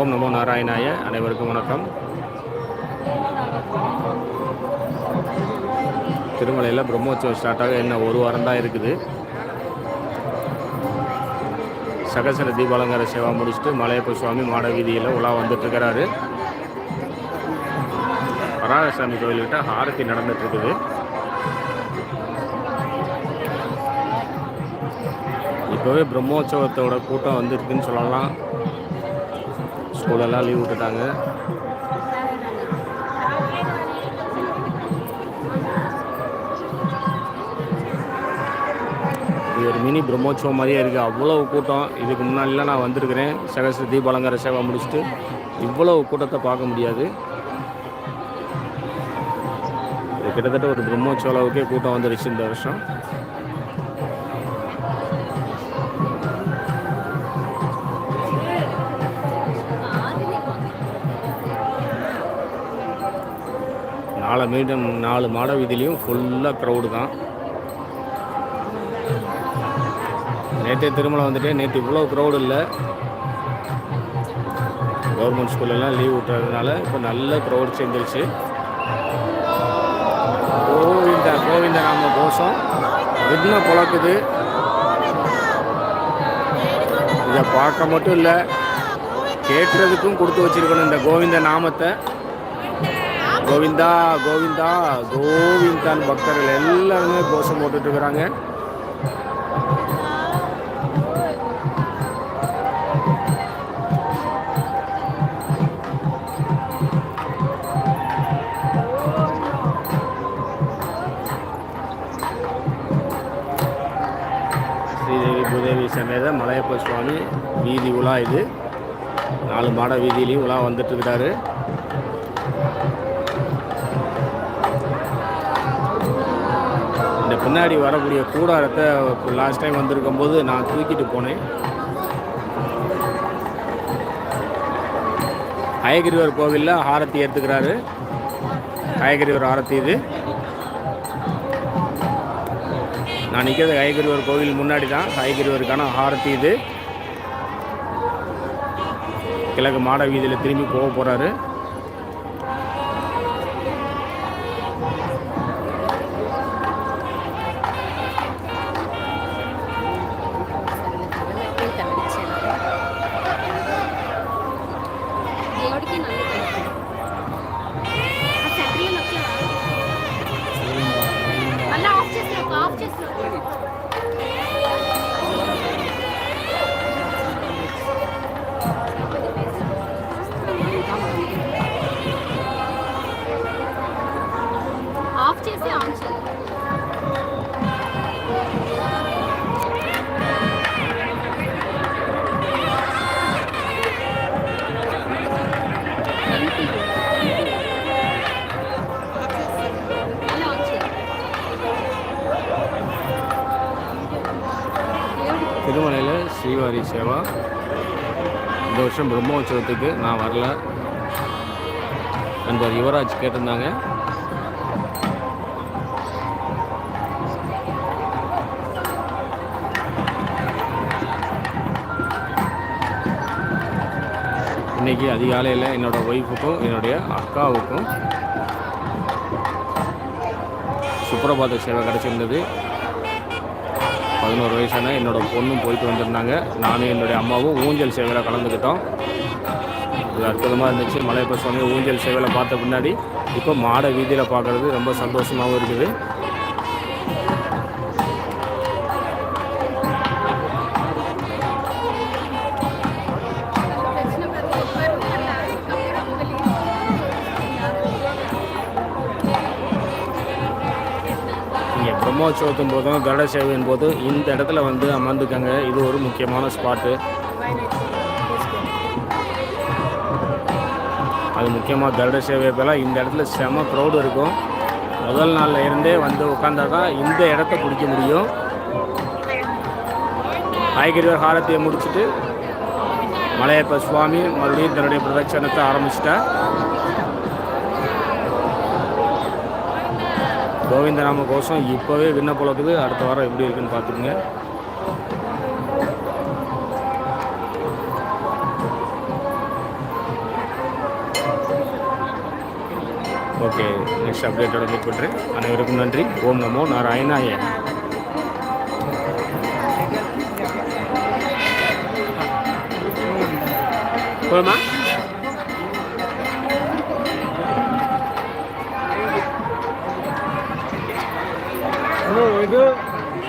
ஓம் நமோ நாராயணாய அனைவருக்கும் வணக்கம். திருமலையில் பிரம்மோற்சவம் ஸ்டார்ட் ஆக என்ன ஒரு வாரம் தான் இருக்குது. சகசர தீபாலங்கார சேவா முடிச்சுட்டு மலையப்ப சுவாமி மாட வீதியில் உலா வந்துட்டுருக்கிறாரு வராகசாமி கோயில்கிட்ட ஆரத்தி நடந்துட்டுருக்குது இப்போவே பிரம்மோற்சவத்தோட கூட்டம் வந்துருக்குன்னு சொல்லலாம். ஸ்கூலெல்லாம் லீவ் விட்டுட்டாங்க. இது ஒரு மினி பிரம்மோற்சவம் மாதிரியே இருக்குது அவ்வளோ கூட்டம். இதுக்கு முன்னாடிலாம் நான் வந்திருக்கிறேன். சகச தீபாலங்கார சேவை முடிச்சுட்டு இவ்வளவு கூட்டத்தை பார்க்க முடியாது. கிட்டத்தட்ட ஒரு பிரம்மோற்சவ அளவுக்கே கூட்டம் வந்துருச்சு இந்த வருஷம். நாலு மீண்டும் நாலு மாட வீதியிலையும் ஃபுல்லாக க்ரௌடு தான். நேற்றே திருமலை வந்துட்டு நேற்று இவ்வளோ க்ரௌடு இல்லை. கவர்மெண்ட் ஸ்கூல்லலாம் லீவ் விட்டுறதுனால இப்போ நல்ல க்ரௌட் சேர்ந்துருச்சு. கோவிந்த கோவிந்த நாம கோஷம். விக்ன புழக்குது? இதை பார்க்க மட்டும் இல்லை. கேட்குறதுக்கும் கொடுத்து வச்சிருக்கணும் இந்த கோவிந்த நாமத்தை. கோவிந்தா கோவிந்தா கோவிந்தான் பக்தர்கள் எல்லாருமே கோஷம் போட்டுட்டு இருக்கிறாங்க ஸ்ரீதேவி பூதேவி சமேத மலையப்ப சுவாமி வீதி உலா இது. நாலு மாட வீதியிலையும் உலா வந்துட்டு இருக்கிறாரு பின்னாடி வரக்கூடிய கூடாரத்தை லாஸ்ட் டைம் வந்திருக்கும் போது நான் தூக்கிட்டு போனேன். ஹயகிரிவர் கோவிலில் ஆரத்தி ஏற்றுக்கிறாரு ஹயகிரிவர் ஆரத்தி இது. நான் நிற்கிறது ஹயகிரிவர் கோவில் முன்னாடி தான் ஹயகிரிவருக்கான ஆரத்தி இது. கிழக்கு மாட வீதியில் திரும்பி போக போகிறாரு ஸ்ரீவாரி சேவா. இந்த வருஷம் பிரம்மோற்சவத்துக்கு நான் வரல. நண்பர் யுவராஜ் கேட்டிருந்தாங்க. இன்னைக்கு அதிகாலையில் என்னோடய ஒய்ஃபுக்கும் என்னுடைய அக்காவுக்கும் சுப்பிரபாத சேவை கிடச்சிருந்தது. பதினோரு வயசான என்னோட பொண்ணும் போயிட்டு வந்திருந்தாங்க. நானும் என்னுடைய அம்மாவும் ஊஞ்சல் சேவையில் கலந்துக்கிட்டோம். அது அற்புதமாக இருந்துச்சு. மலையப்ப சுவாமி ஊஞ்சல் சேவையில் பார்த்த பின்னாடி இப்போ மாட வீதியில் பார்க்குறது ரொம்ப சந்தோஷமாகவும் இருக்குது. பிரம்மோற்சவத்தின் போதும் கட சேவையின் போதும் இந்த இடத்துல வந்து அமர்ந்துக்கங்க. இது ஒரு முக்கியமான ஸ்பாட்டு அது முக்கியமாக கருட சேவையப்பெல்லாம் இந்த இடத்துல செம க்ரௌடு இருக்கும். முதல் நாளில் இருந்தே வந்து உட்காந்தா தான் இந்த இடத்த பிடிக்க முடியும். காய்கறிவர் ஹாரத்தையை முடிச்சுட்டு மலையப்ப சுவாமி மறுபடியும் தன்னுடைய பிரதட்சணத்தை ஆரம்பிச்சிட்டா. கோவிந்தராம கோஷம் இப்போவே விண்ண புழக்குது அடுத்த வாரம் எப்படி இருக்குன்னு பார்த்துக்குங்க. ஓகே நெக்ஸ்ட் அப்டேட்டோட மீட் பண்ணுறேன் அனைவருக்கும் நன்றி. ஓம் நமோ நாராயணாய. போதுமா? 不要